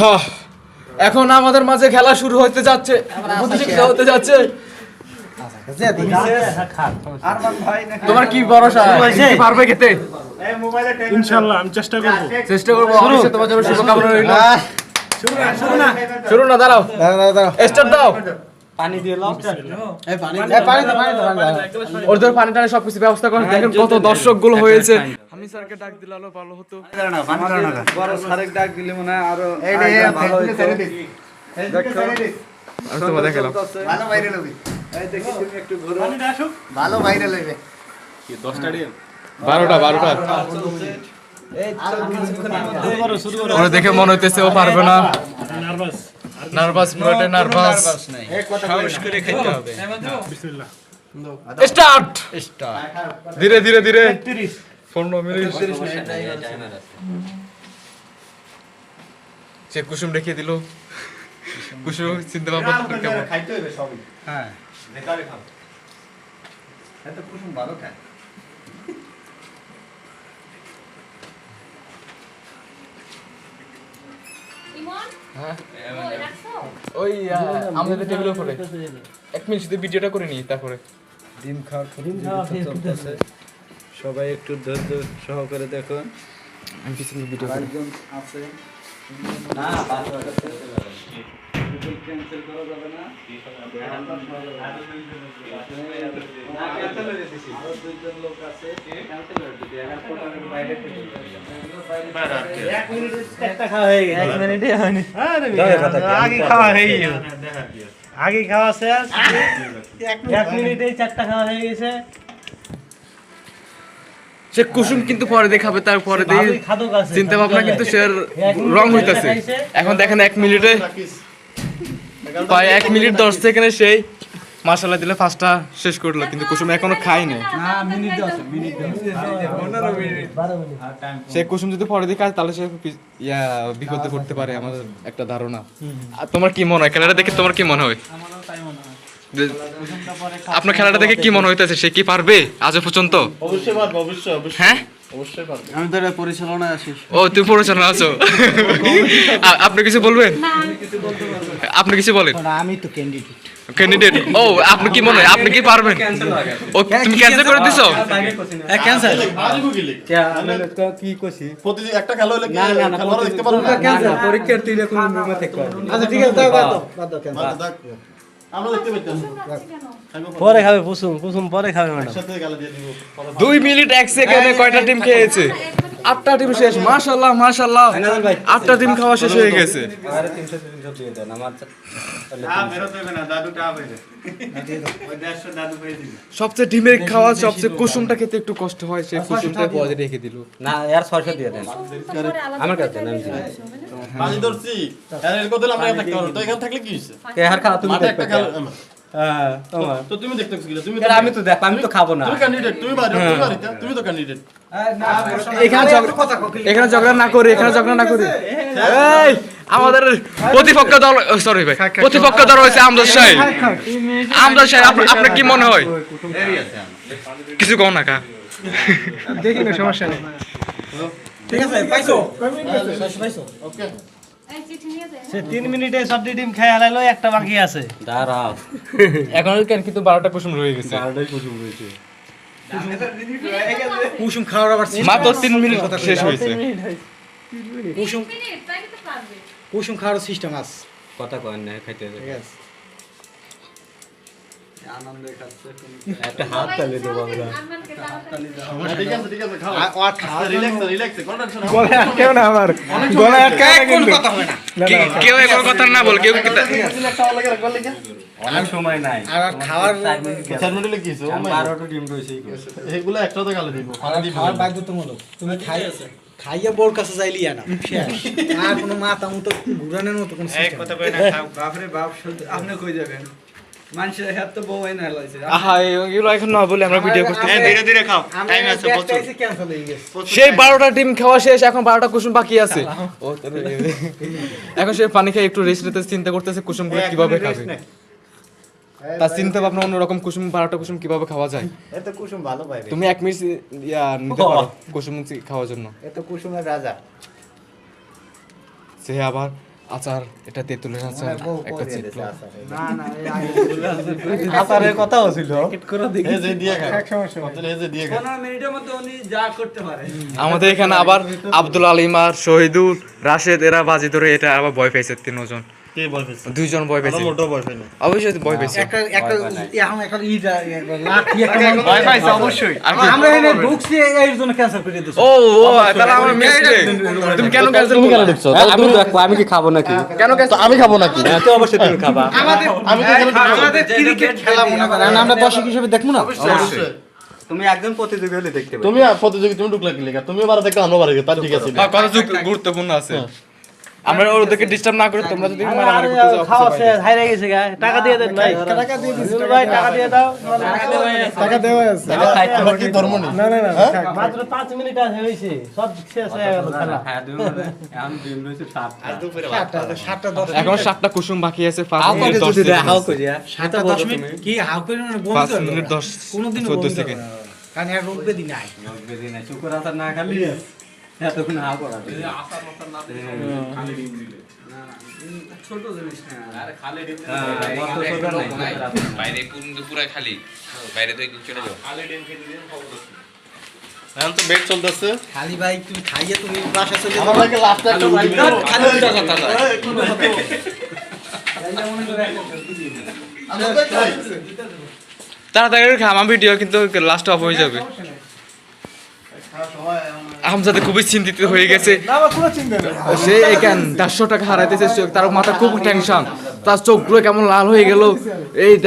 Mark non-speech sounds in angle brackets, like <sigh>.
হ্যাঁ, এখন আমাদের মাঝে খেলা শুরু হতে যাচ্ছে প্রতিযোগিতা হতে যাচ্ছে। তোমার কি ভরসা? পারবে খেতে? ইনশাল্লাহ আমি চেষ্টা করব। চেষ্টা করব অবশ্যই তোমার জন্য শুভকামনা রইল। শুরু না দাঁড়াও। স্টার্ট দাও। ওর ধর পানি টানি সবকিছু ব্যবস্থা করে দেখেন কত দর্শকগুলো হয়েছে। আমি স্যারকে ডাক দিলে আলো ভালো হতো বড় সারেক ডাক দিলে মনে হয় আরও ভালো হইতো আমি তোমার দেখালাম ভালো ভাইরাল হবে এই দেখি তুমি একটু ঘুরো ভালো ভাইরাল হবে বারোটা বারোটা ওরা দেখে মনে হইতেছে ও পারবে না নার্ভাস নার্ভাস পুরোটা নার্ভাস সাহস করে খেতে হবে বিসমিল্লাহ স্টার্ট ধীরে ধীরে ধীরে পনেরো মিনিট। সে কুসুম রেখে দিল। কুসুম চিন্তা ভাবনা কেমন। খাইতে হবে সবই। হ্যাঁ। বেকারে খাও। এত কুসুম ভালো খায়। হ্যাঁ। ওই রাখছো? আমাদের টেবিলের উপরে। এক মিনিট শুধু ভিডিওটা করে নি তারপরে। ডিম খাওয়ার প্রতিযোগিতা চলতেছে। সবাই একটু ধৈর্য সহকারে দেখুন। আমি কিছু ভিডিও আছে না ক্যান্সেল করা। যাবে না আরও দুইজন লোক আছে ক্যান্সেল হয়ে যাবে এয়ারপোর্টের বাইরে থেকে আগে খাওয়া হয়ে গেছে আগে খাওয়া শেষ এক মিনিটেই চারটা খাওয়া হয়ে গেছে। সে কুসুম কিন্তু পরে দেখাবে তারপরে চিন্তা ভাবনা কিন্তু সে রং হইতেছে। এখন দেখেন এক মিনিটে প্রায় এক মিনিট দশ সেকেন্ডে সেই মাসালা দিলে ফার্স্টটা শেষ করল কিন্তু কুসুম এখনও খাই নাই। সে কুসুম যদি পরে দিয়ে খায় তাহলে সে ইয়া বিপদে পড়তে পারে আমাদের একটা ধারণা। আর তোমার কি মনে হয়? খেলাটা দেখে তোমার কি মনে হয়? আপনার খেলাটা দেখে কি মনে হইতেছে? সে কি পারবে আজও পর্যন্ত? অবশ্যই পারব অবশ্যই অবশ্যই। হ্যাঁ? অবশ্যই পারব। আমি তো পরিচালনায় আছি। ও তুমি পরিচালনা আছো? আপনি কিছু বলবেন? আপনি কিছু বলেন। আমি তো ক্যান্ডিডেট ক্যান্ডিডেট ও আপনি কি মনে হয়? আপনি কি পারবেন? ও তুমি ক্যান্সেল করে দিছো? ক্যান্সার কি কইছি? প্রতিদিন একটা খেলা হলে কি খেলোয়াড় দেখতে পারব? না পরীক্ষার্থীরা কোন রুমে থেকে আচ্ছা ঠিক আছে দাও দাও বাদ দাও, দেখ। আমরা দেখতে পাইতাম। পরে খাবে কুসুম কুসুম পরে খাবে ম্যাডাম। দুই মিনিট এক সেকেন্ডে কয়টা টিম খেয়েছে? আটটা টিম শেষ মাশাল্লাহ মাশাল্লাহ আটটা টিম খাওয়া শেষ হয়ে গেছে। হ্যাঁ সবচেয়ে ডিমের খাওয়া সবচেয়ে কুসুমটা খেতে একটু কষ্ট হয় সে কুসুমটা পদে রেখে দিল। না এর ছয়শো দিয়ে দেন। আমার কাছে ধরছি। আর এরকম দিলে আমরা থাকতে পারব তো এখানে থাকলে কি হইছে এর খাওয়া? তুমি মাঠে একটা খেলা হ্যাঁ তোমার। তো তুমি দেখতে গেছিলে তুমি আমি তো দেখ আমি তো খাব না। তুমি ক্যান্ডিডেট তুমি বাড়ি তুমি বাড়িতে তুমি তো ক্যান্ডিডেট এখানে ঝগড়া- এখানে ঝগড়া না করে এখানে ঝগড়া না করে। এই আমাদের প্রতিপক্ষ দল সরি ভাই প্রতিপক্ষ দল হয়েছে আমদাদ সাহেব আমদাদ সাহেব আপনার আপনার কি মনে হয়? কিছু কম না কা দেখি না সমস্যা নেই। ঠিক আছে পাইছো? ওকে এই চিঠি নিয়ে দে সে তিন মিনিটে সবটি ডিম খেয়ে হালাইলো একটা বাকি আছে। এখন কেন কিন্তু বারোটা কুসুম রয়ে গেছে। কুসুম খাওয়ার আবার মাত্র তিন মিনিট শেষ হয়েছে। কুসুম মিনিট তাই তো পারবে। কুসুম খাওয়ার সিস্টেম আছে। কথা কয় না খাইতে আনন্দে খাচ্ছে একটা হাত তালি দেবো আমরা। খাইয়া বোর কাছে যাইলি না আর কোনো মাথা মতো ঘুরানোর মতো কোনো কথা কই না খাও বাপরে বাপ আপনি কই যাবেন? মানুষের হাত তো বউ এনে লাইছে আহা এগুলো এখন না বলে আমরা ভিডিও করতেছি। হ্যাঁ ধীরে ধীরে খাও। টাইম আছে প্রচুর। এসে cancel গেছে। সেই বারোটা টিম খাওয়া শেষ এখন বারোটা কুসুম বাকি আছে। ও, এখন সে পানি খেয়ে একটু রেস্ট নিতে চিন্তা করতেছে কুসুম কীভাবে খাবে। তার চিন্তা ভাবনা অন্যরকম কুসুম বারোটা কুসুম কীভাবে খাওয়া যায়? এত কুসুম ভালো পাইবে তুমি এক মিনিট ইয়া নিতে পারো কুসুম খাওয়ার জন্য। এত কুসুমের রাজা। সে আবার আচার এটা তেঁতুলের আচার একটা চিত্র না না এই আগে <laughs> আচারের কথাও ছিল। এই যে দিয়ে খায়। এক সমস্যা যে দিয়ে খায়। পনেরো মিনিটের মধ্যে উনি যা করতে পারে। আমাদের এখানে আবার আব্দুল আলিমার শহীদুল রাশেদ এরা বাজি ধরে এটা আবার ভয় পেয়েছে তিনজন। কে দুইজন মোটো অবশ্যই ভয় পেয়েছে। একটা একটা এখন একটা ইটা লাঠি একটা ভয় অবশ্যই। আমরা এখানে ঢুকছি এই জন্য ক্যান্সেল করে দিচ্ছি ও ও তাহলে আমার মিস্টেক তুমি কেন ক্যান্সেল তুমি কেন ঢুকছো? হ্যাঁ, আমি দেখো আমি কি খাব নাকি? কেন cancel- আমি খাব নাকি? হ্যাঁ তো অবশ্যই তুমি খাবা। আমাদের আমি তো আমাদের ক্রিকেট খেলা মনে করেন আমরা দর্শক হিসেবে দেখব না। অবশ্যই। তুমি একজন প্রতিযোগী হলে দেখতে তুমি প্রতিযোগী তুমি ঢুকলে কি লেখা তুমিও বারে দেখলে আমরা বারে তার ঠিক আছে। হ্যাঁ, কথা গুরুত্বপূর্ণ আছে? আমরা ওদেরকে ডিস্টার্ব না করে তোমরা যদি মারামারি করতে যাও খাওয়া শেষ হাইরে গেছে গা। টাকা দিয়ে দেন ভাই। টাকা দিয়ে দিন ভাই টাকা দিয়ে দাও। টাকা দেওয়া আছে। আমরা কি ধর্ম নেই? না না না মাত্র পাঁচ মিনিট আছে হয়েছে। সব শেষ হয়ে গেল খেলা। হ্যাঁ এখন দিন রয়েছে সাতটা। সাতটা দশ এখন সাতটা কুসুম বাকি আছে পাঁচ হাও মিনিট সেকেন্ড কি হাউ না পাঁচ করবে? মিনিট দশ কোনোদিনও চোদ্দ বমি সেকেন্ড না। কারণ এর রোগ ব্যাধি নাই। বেশি নাই শুকুর আচার না খালি। এতক্ষণ হাও করা ছোট জিনিস বাইরে পুরো খালি। বাইরে তো চলে যাও। এখন তো বেড চলতেছে। খালি ভাই তুমি খাইয়ে তুমি বাসা চলে আমার লাগে লাস্টে একটা রাইড খালি উল্টা কথা না। আমরা তো খাই। তাড়াতাড়ি করে খা আমার ভিডিও কিন্তু লাস্ট অফ হয়ে যাবে। আমজাদে খুবই চিন্তিত হয়ে গেছে। সে এখান দেড়শো টাকা হারাইতেছে তার মাথা খুব টেনশন তার চোখগুলো কেমন লাল হয়ে গেল। এই দেখ